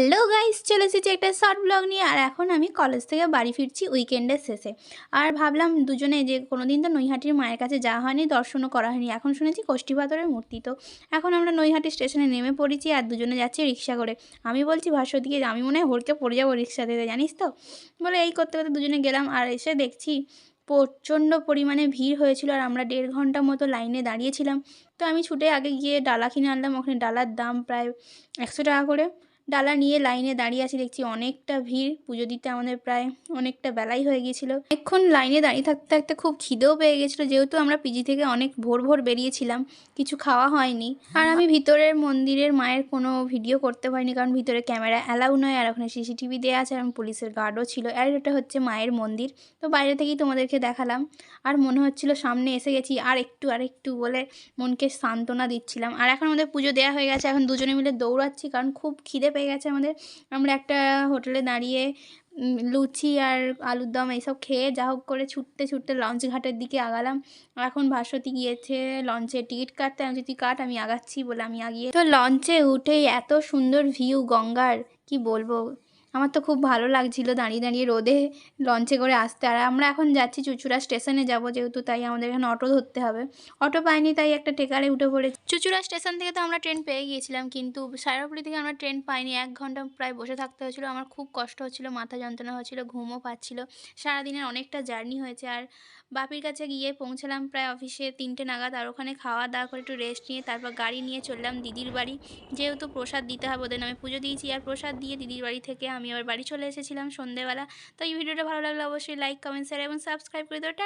Hello guys, চলে এসেছি একটা শর্ট ব্লগ নিয়ে, আর এখন আমি কলেজ থেকে বাড়ি ফিরছি উইকেন্ডের শেষে। আর ভাবলাম দুজনে যে কোনোদিন তো নৈহাটির মায়ের কাছে যাওয়া হয়নি, দর্শনও করা হয়নি। এখন শুনেছি কোষ্ঠী পাথরের মূর্তি তো। এখন আমরা নৈহাটি স্টেশনে নেমে পড়েছি আর দুজনে যাচ্ছি রিক্সা করে। আমি বলছি ভাস্বতীকে আমি মনে হয় হড়কে পড়ে যাব রিক্সাতে, জানিস তো? বলে, এই করতে করতে দুজনে গেলাম আর এসে দেখছি প্রচণ্ড পরিমাণে ভিড় হয়েছিল আর আমরা দেড় ঘণ্টা মতো লাইনে দাঁড়িয়েছিলাম তো আমি ছুটে আগে গিয়ে ডালা কিনে আনলাম, ওখানে ডালার দাম প্রায় একশো টাকা করে। ডালা নিয়ে লাইনে দাঁড়িয়ে আছি, দেখছি অনেকটা ভিড়। পুজো দিতে আমাদের প্রায় অনেকটা বেলাই হয়ে গিয়েছিল অনেকক্ষণ লাইনে দাঁড়িয়ে থাকতে থাকতে খুব খিদেও পেয়ে গেছিল, যেহেতু আমরা পিজি থেকে অনেক ভোর ভোর বেরিয়েছিলাম, কিছু খাওয়া হয়নি। আর আমি ভিতরের মন্দিরের মায়ের কোনো ভিডিও করতে পারিনি, কারণ ভিতরে ক্যামেরা অ্যালাউ নয় আর ওখানে সিসিটিভি দেওয়া আছে, আর পুলিশের গার্ডও ছিল। আর এটা হচ্ছে মায়ের মন্দির। তো বাইরে থেকেই তোমাদেরকে দেখালাম। আর মনে হচ্ছিল সামনে এসে গেছি, আর একটু আর একটু বলে মনকে সান্ত্বনা দিচ্ছিলাম। আর এখন আমাদের পুজো দেওয়া হয়ে গেছে, এখন দুজনে মিলে দৌড়াচ্ছি, কারণ খুব খিদে পেয়ে গেছে আমাদের। আমরা একটা হোটেলে দাঁড়িয়ে লুচি আর আলুর দম এইসব খেয়ে যা হোক করে ছুটতে ছুটতে লঞ্চ ঘাটের দিকে আগালাম। এখন ভাস্বতী গিয়েছে লঞ্চে টিকিট কাটতে। আমি যদি কাট, আমি আগাচ্ছি বলে আমি আগিয়ে তো লঞ্চে উঠেই এত সুন্দর ভিউ গঙ্গার, কি বলব? আমার তো খুব ভালো লাগছিল দাঁড়িয়ে দাঁড়িয়ে রোদে লঞ্চে করে আসতে। আর আমরা এখন যাচ্ছি চুচুড়া স্টেশনে যাব যেহেতু, তাই আমাদের এখানে অটো ধরতে হবে। অটো পাইনি, তাই একটা টেকারে উঠে পড়ে চুচুড়া স্টেশন থেকে তো আমরা ট্রেন পেয়ে গিয়েছিলাম, কিন্তু সারাপুরি থেকে আমরা ট্রেন পাইনি। এক ঘণ্টা প্রায় বসে থাকতে হয়েছিল। আমার খুব কষ্ট হচ্ছিল, মাথা যন্ত্রণা হচ্ছিল, ঘুমও পাচ্ছিল। সারাদিনের অনেকটা জার্নি হয়েছে। আর বাপির কাছে গিয়ে পৌঁছালাম প্রায় অফিসে তিনটে নাগাদ। আর ওখানে খাওয়া দাওয়া করে একটু রেস্ট নিয়ে তারপর গাড়ি নিয়ে চললাম দিদির বাড়ি। যেহেতু প্রসাদ দিতে হবে ওদের নামে পুজো দিয়েছি। আর প্রসাদ দিয়ে দিদির বাড়ি থেকে আমি আবার বাড়ি চলে এসেছিলাম সন্ধেবেলা। তো এই ভিডিওটা ভালো লাগলে অবশ্যই লাইক কমেন্ট শেয়ার এবং সাবস্ক্রাইব করে দেওয়াটা